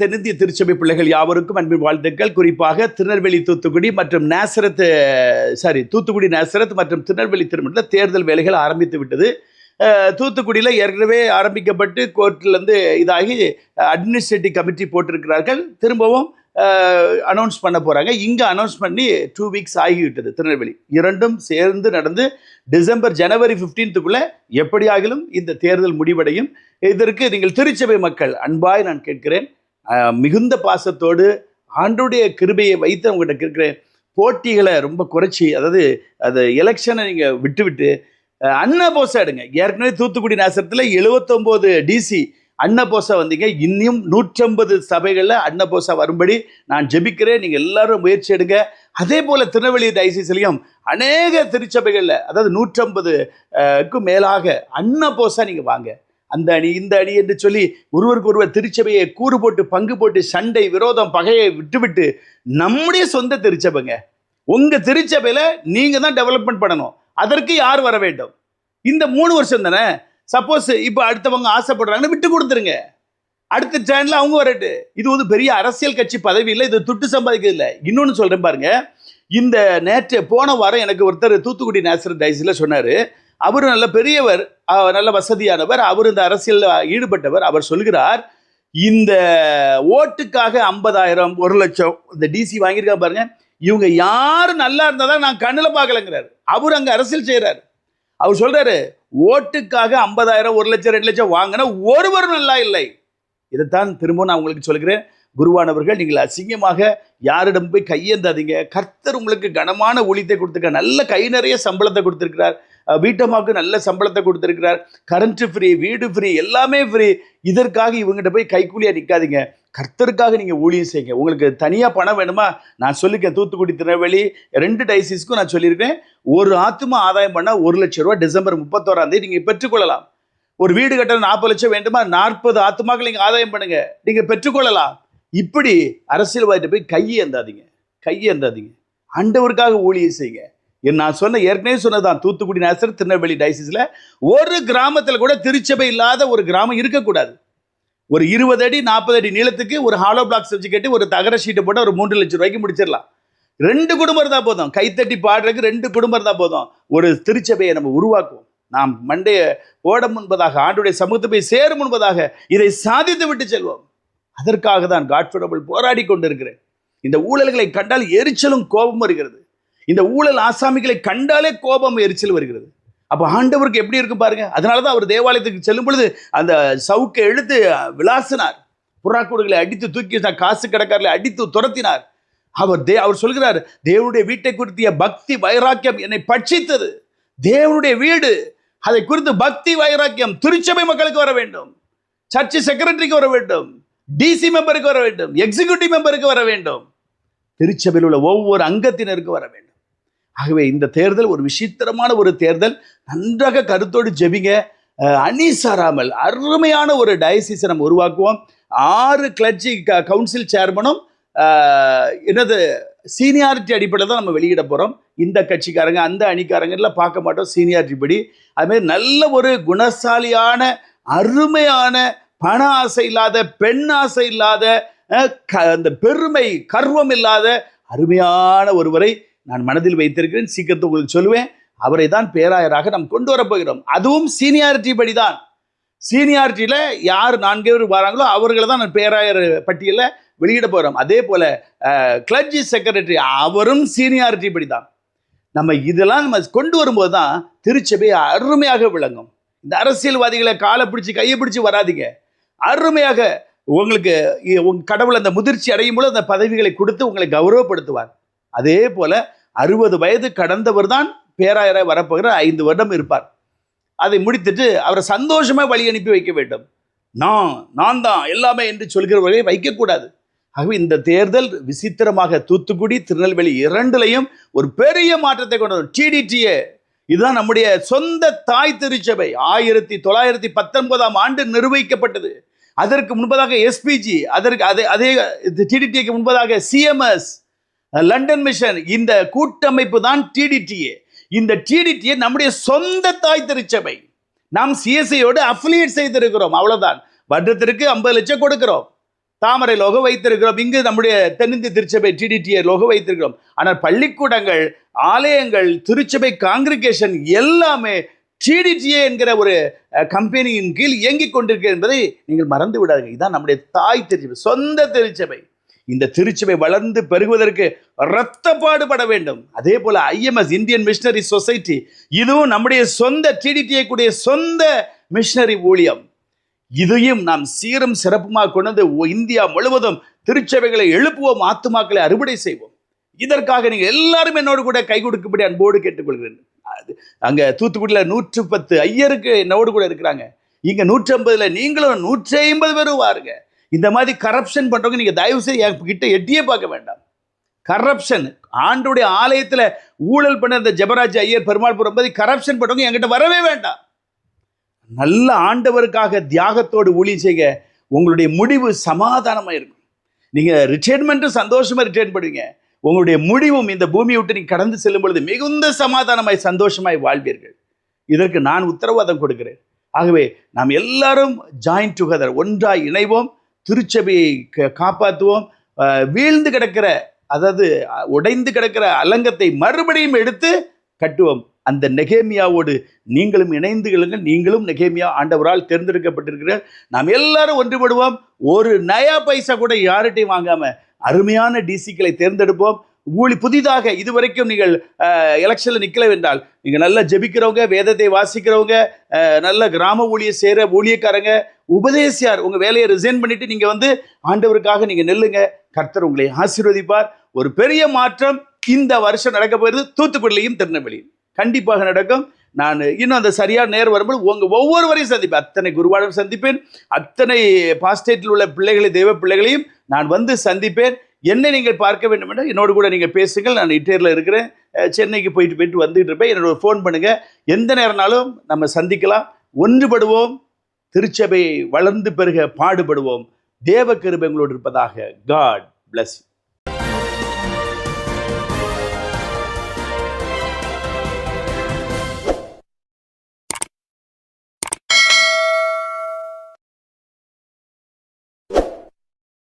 தென்னிந்திய திருச்சபை பிள்ளைகள் யாவருக்கும் அன்பின் வாழ்த்துக்கள். குறிப்பாக திருநெல்வேலி தூத்துக்குடி மற்றும் நேசரத் சாரி தூத்துக்குடி நேசரத் மற்றும் திருநெல்வேலி திருமணத்தில் தேர்தல் வேலைகள் ஆரம்பித்து விட்டது. தூத்துக்குடியில் ஏற்கனவே ஆரம்பிக்கப்பட்டு கோர்ட்டிலேருந்து இதாகி அட்மினிஸ்ட்ரேட்டிவ் கமிட்டி போட்டிருக்கிறார்கள். திரும்பவும் அனௌன்ஸ் பண்ண போகிறாங்க இங்கே அனௌன்ஸ் பண்ணி டூ வீக்ஸ் ஆகிவிட்டது திருநெல்வேலி. இரண்டும் சேர்ந்து நடந்து டிசம்பர் ஜனவரி 15க்குள்ளே எப்படியாகிலும் இந்த தேர்தல் முடிவடையும். இதற்கு நீங்கள் திருச்சபை மக்கள் அன்பாய் நான் கேட்கிறேன். மிகுந்த பாசத்தோடு ஆண்டுடைய கிருபையை வைத்து அவங்ககிட்ட இருக்கிற போட்டிகளை ரொம்ப குறைச்சி அதாவது அது எலெக்ஷனை நீங்கள் விட்டுவிட்டு அஹ், அண்ணா போசா எடுங்க. ஏற்கனவே தூத்துக்குடி நாசத்தில் எழுபத்தொம்போது டிசி அன்னபோசா வந்தீங்க. இன்னும் நூற்றம்பது சபைகளில் அன்னபோசா வரும்படி நான் ஜெபிக்கிறேன். நீங்கள் எல்லாரும் முயற்சி எடுங்க. அதே போல் திருநெல்வேலி டைசிஸ்லையும் அநேக திருச்சபைகளில் அதாவது நூற்றம்பதுக்கு மேலாக அன்னபோசா நீங்கள் வாங்க. அந்த அணி இந்த அணி என்று சொல்லி ஒருவருக்கு ஒருவர் திருச்சபையை கூறு போட்டு பங்கு போட்டு சண்டை விரோதம் பகையை விட்டுவிட்டு நம்முடைய சொந்த திருச்சபைங்க. உங்கள் திருச்சபையில் நீங்கள் தான் டெவலப்மெண்ட் பண்ணணும். அதற்கு யார் வர வேண்டும்? இந்த மூணு வருஷம் தானே? சப்போஸ் இப்போ அடுத்தவங்க ஆசைப்படுறாங்கன்னு விட்டு கொடுத்துருங்க. அடுத்த சேனல்ல அவங்க வரட்டு. இது வந்து பெரிய அரசியல் கட்சி பதவி இல்லை இது துட்டு சம்பாதிக்கிறது இல்லை. இன்னொன்று சொல்கிறேன் பாருங்க. இந்த நேற்று போன வாரம் எனக்கு ஒருத்தர் தூத்துக்குடி நேசர் டைஸில் சொன்னார். அவர் நல்ல பெரியவர் நல்ல வசதியானவர் அவர் இந்த அரசியலில் ஈடுபட்டவர். அவர் சொல்கிறார் இந்த ஓட்டுக்காக ஐம்பதாயிரம் ஒரு லட்சம் இந்த டிசி வாங்கியிருக்கா பாருங்க. இவங்க யார் நல்லா இருந்தால் நான் கண்ணில் பார்க்கலங்கிறார். அவர் அங்கே அரசியல் செய்கிறார் அவர் சொல்கிறாரு ஓட்டுக்காக ஐம்பதாயிரம் ஒரு லட்சம் ரெண்டு லட்சம் வாங்கின ஒருவரும் நல்லா இல்லை. இதைத்தான் திரும்ப நான் உங்களுக்கு சொல்கிறேன். குருவானவர்கள் நீங்கள் அசிங்கமாக யாரிடம் போய் கையேந்தாதீங்க. கர்த்தர் உங்களுக்கு கனமான ஊழியத்தை கொடுத்துருக்கார் நல்ல கை நிறைய சம்பளத்தை கொடுத்துருக்கிறார். வீட்டம்மாவுக்கு நல்ல சம்பளத்தை கொடுத்துருக்கிறார். கரண்ட்டு ஃப்ரீ வீடு ஃப்ரீ எல்லாமே ஃப்ரீ இதற்காக இவங்ககிட்ட போய் கைக்கூலியாக நிற்காதீங்க கர்த்தருக்காக நீங்கள் ஊழியம் செய்யுங்க. உங்களுக்கு தனியாக பணம் வேணுமா? நான் சொல்லிருக்கேன் தூத்துக்குடி திருநெல்வேலி ரெண்டு டைசிஸ்க்கும் நான் சொல்லியிருக்கேன் ஒரு ஆத்துமா ஆதாயம் பண்ணால் ஒரு லட்சம் ரூபா டிசம்பர் முப்பத்தோராம் தேதி நீங்கள் பெற்றுக்கொள்ளலாம். ஒரு வீடு கட்ட நாற்பது லட்சம் வேண்டுமா? நாற்பது ஆத்துமாக்கள் நீங்கள் ஆதாயம் பண்ணுங்க. நீங்கள் பெற்றுக்கொள்ளலாம். இப்படி அரசியல்வாதிட்ட போய் கையேந்தாதீங்க. கையேந்தாதீங்க. ஆண்டவருக்காக ஊழியம் செய்யுங்க. நான் சொன்ன ஏற்கனவே சொன்னதான் தூத்துக்குடி நேசர் திருநெல்வேலி டைசிஸில் ஒரு கிராமத்தில் கூட திருச்சபை இல்லாத ஒரு கிராமம் இருக்கக்கூடாது. ஒரு இருபது அடி நாற்பது அடி நீளத்துக்கு ஒரு ஹாலோ பிளாக்ஸ் வச்சு கட்டி ஒரு தகர ஷீட்டை போட்டு ஒரு மூன்று லட்சம் ரூபாய்க்கு முடிச்சிடலாம். ரெண்டு குடும்பம் இருந்தால் போதும். கைத்தட்டி பாடுறதுக்கு ரெண்டு குடும்பம் இருந்தால் போதும். ஒரு திருச்சபையை நம்ம உருவாக்குவோம். நாம் மண்டைய ஓட முன்பதாக ஆண்டுடைய சமூகத்தை போய் சேரும் முன்பதாக இதை சாதித்து விட்டு செல்வோம். அதற்காக தான் காட்ஃபர்டபுள் போராடி கொண்டிருக்கிறேன். இந்த ஊழல்களை கண்டால் எரிச்சலும் கோபம் வருகிறது. இந்த ஊழல் ஆசாமிகளை கண்டாலே கோபம் எரிச்சல் வருகிறது. அப்போ ஆண்டவருக்கு எப்படி இருக்கு பாருங்க? அதனால தான் அவர் தேவாலயத்துக்கு செல்லும் பொழுது அந்த சவுக்கை எழுத்து விளாசினார். புறாக்கூடுகளை அடித்து தூக்கி காசு கடைக்காரில் அடித்து துரத்தினார். அவர் தே அவர் சொல்கிறார் தேவனுடைய வீட்டை குறித்திய பக்தி வைராக்கியம் என்னை பட்சித்தது. தேவனுடைய வீடு அதை குறித்து பக்தி வைராக்கியம் திருச்சபை மக்களுக்கு வர வேண்டும். சர்ச் செக்ரட்டரிக்கு வர வேண்டும். டிசி மெம்பருக்கு வர வேண்டும். எக்ஸிக்யூட்டிவ் மெம்பருக்கு வர வேண்டும். திருச்சபையில் உள்ள ஒவ்வொரு அங்கத்தினருக்கு வர வேண்டும். ஆகவே இந்த தேர்தல் ஒரு விசித்திரமான ஒரு தேர்தல். நன்றாக கருத்தோடு ஜெபிங்க. அணி சாராமல் அருமையான ஒரு டயசிஸை நம்ம உருவாக்குவோம். ஆறு கிளர்ச்சி க கவுன்சில் சேர்மனும் என்னது சீனியாரிட்டி அடிப்படையில் தான் நம்ம வெளியிட போகிறோம் இந்த கட்சிக்காரங்க அந்த அணிக்காரங்கெல்லாம் பார்க்க மாட்டோம் சீனியாரிட்டி படி. அதுமாதிரி நல்ல ஒரு குணசாலியான அருமையான பண ஆசை இல்லாத பெண் ஆசை இல்லாத க- அந்த பெருமை கர்வம் இல்லாத அருமையான ஒருவரை நான் மனதில் வைத்திருக்கிறேன் சீக்கிரத்தை உங்களுக்கு சொல்லுவேன். அவரை தான் பேராயராக நாம் கொண்டு வரப்போகிறோம். அதுவும் சீனியாரிட்டி படி தான் சீனியாரிட்டியில் யார் நான்கு பேர் வராங்களோ அவர்களை தான் நான் பேராயர் பட்டியலில் வெளியிட போகிறோம் அதே போல் கிளர்ஜி செக்ரட்டரி அவரும் சீனியாரிட்டி படி தான் நம்ம இதெல்லாம் நம்ம கொண்டு வரும்போது தான் திருச்சபை அருமையாக விளங்கும். இந்த அரசியல்வாதிகளை காலை பிடிச்சி கையை பிடிச்சி வராதீங்க. அருமையாக உங்களுக்கு உங்கள் உங்க கடவுள் அந்த முதிர்ச்சி அடையும் போது அந்த பதவிகளை கொடுத்து உங்களை கௌரவப்படுத்துவார். அதே போல அறுபது வயது கடந்தவர் தான் பேராயராக வரப்போகிற ஐந்து வருடம் இருப்பார். அதை முடித்துட்டு அவரை சந்தோஷமாக வழி அனுப்பி வைக்க வேண்டும். நான் நான் தான் எல்லாமே என்று சொல்கிறவர்களை வைக்கக்கூடாது. ஆகவே இந்த தேர்தல் விசித்திரமாக தூத்துக்குடி திருநெல்வேலி இரண்டுலையும் ஒரு பெரிய மாற்றத்தை கொண்டு வரும். டிடிடிஏ இதுதான் நம்முடைய சொந்த தாய் திருச்சபை. ஆயிரத்தி தொள்ளாயிரத்தி பத்தொன்பதாம் ஆண்டு நிர்வகிக்கப்பட்டது. அதற்கு முன்பதாக எஸ்பிஜி அதற்கு அதே அதே டிடிடிக்கு முன்பதாக சிஎம்எஸ் லண்டன் மிஷன் இந்த கூட்டமைப்பு தான் டிடிடிஏ இந்த டிடிடிஏ நம்முடைய சொந்த தாய் திருச்சபை. நாம் சிஎஸ்ஐயோடு அஃபிலியேட் செய்திருக்கிறோம் அவ்வளோதான் வருடத்திற்கு ஐம்பது லட்சம் கொடுக்கிறோம். தாமரை லோக வைத்திருக்கிறோம் இங்கு நம்முடைய தென்னிந்திய திருச்சபை டிடிடிஏ லோக வைத்திருக்கிறோம். ஆனால் பள்ளிக்கூடங்கள் ஆலயங்கள் திருச்சபை காங்கிரிகேஷன் எல்லாமே டிடிடிஏ என்கிற ஒரு கம்பெனியின் கீழ் இயங்கிக் கொண்டிருக்கிறது என்பதை நீங்கள் மறந்து விடாதீங்க இதுதான் நம்முடைய தாய் திருச்சபை சொந்த திருச்சபை. இந்த திருச்சபை வளர்ந்து பெருகுவதற்கு இரத்தப்பாடுபட வேண்டும். அதே போல ஐஎம்எஸ் இந்தியன் மிஷினரி சொசைட்டி இதுவும் நம்முடைய சொந்த டிடிடிஐ கூடிய சொந்த மிஷினரி ஊழியம். இதையும் நாம் சீரும் சிறப்புமாக கொண்டு இந்தியா முழுவதும் திருச்சபைகளை எழுப்புவோம் ஆத்துமாக்களை அறுவடை செய்வோம். இதற்காக நீங்கள் எல்லாரும் என்னோடு கூட கை கொடுக்கும்படி அன்போடு கேட்டுக்கொள்கிறேன். அது தூத்துக்குடியில் நூற்று பத்து ஐயருக்கு என்னோடு கூட இருக்கிறாங்க. இங்கே நூற்றி நீங்களும் நூற்றி ஐம்பது பேரும் வாருங்க. இந்த மாதிரி கரப்ஷன் பண்ணுறவங்க நீங்கள் தயவு செய்து என் கிட்ட எட்டியே பார்க்க வேண்டாம். கரப்ஷன் ஆண்டுடைய ஆலயத்தில் ஊழல் பண்ண இந்த ஜெபராஜ் ஐயர் பெருமாள்புரம் பத்தி கரப்ஷன் பண்ணுறவங்க என்கிட்ட வரவே வேண்டாம். நல்ல ஆண்டவருக்காக தியாகத்தோடு ஊழியம் செய்ய உங்களுடைய முடிவு சமாதானமாக இருக்கும். நீங்கள் ரிட்டையர்மெண்ட்டும் சந்தோஷமாக ரிட்டையர்ட் பண்ணுவீங்க. உங்களுடைய முடிவும் இந்த பூமியை விட்டு நீங்கள் கடந்து செல்லும் பொழுது மிகுந்த சமாதானமாய் சந்தோஷமாய் வாழ்வீர்கள். இதற்கு நான் உத்தரவாதம் கொடுக்கிறேன். ஆகவே நாம் எல்லாரும் ஜாயின் டுகெதர் ஒன்றாய் இணைவோம். திருச்சபையை க- காப்பாற்றுவோம் வீழ்ந்து கிடக்கிற அதாவது உடைந்து கிடக்கிற அலங்கத்தை மறுபடியும் எடுத்து கட்டுவோம். அந்த நெகேமியாவோடு நீங்களும் இணைந்து கொள்ளுங்கள். நீங்களும் நெகேமியா ஆண்டவரால் தேர்ந்தெடுக்கப்பட்டிருக்கிறீர்கள் நாம் எல்லாரும் ஒன்றுபடுவோம். ஒரு நயா பைசா கூட யார்கிட்டையும் வாங்காம அருமையான டிசிக்களை தேர்ந்தெடுப்போம். ஊழி புதிதாக இதுவரைக்கும் நீங்கள் எலெக்ஷனில் நிற்கல என்றால் நீங்கள் நல்லா ஜெபிக்கிறவங்க வேதத்தை வாசிக்கிறவங்க நல்ல கிராம ஊழிய சேர ஊழியக்காரங்க உபதேசியார் உங்கள் வேலையை ரிசைன் பண்ணிட்டு நீங்கள் வந்து ஆண்டவருக்காக நீங்கள் நெல்லுங்க. கர்த்தர் உங்களை ஆசீர்வதிப்பார். ஒரு பெரிய மாற்றம் இந்த வருஷம் நடக்க போகிறது. தூத்துக்குடியிலையும் திருநெல்வேலியும். கண்டிப்பாக நடக்கும். நான் இன்னும் அந்த சரியான நேரம் வரும்போது உங்கள் ஒவ்வொருவரையும் சந்திப்பேன். அத்தனை குருவாடம் சந்திப்பேன். அத்தனை பாஸ்டேட்டில் உள்ள பிள்ளைகளை தெய்வ பிள்ளைகளையும் நான் வந்து சந்திப்பேன். என்னை நீங்கள் பார்க்க வேண்டும் என்றால் என்னோடு கூட நீங்கள் பேசுங்கள். நான் இட்டேரில் இருக்கிறேன். சென்னைக்கு போயிட்டு போயிட்டு வந்துட்டு இருப்பேன். என்னோட ஃபோன் பண்ணுங்கள் எந்த நேரம்னாலும் நம்ம சந்திக்கலாம். ஒன்றுபடுவோம். திருச்சபை வளர்ந்து பெருக பாடுபடுவோம். தேவ கிருபை இருப்பதாக காட் பிளஸ்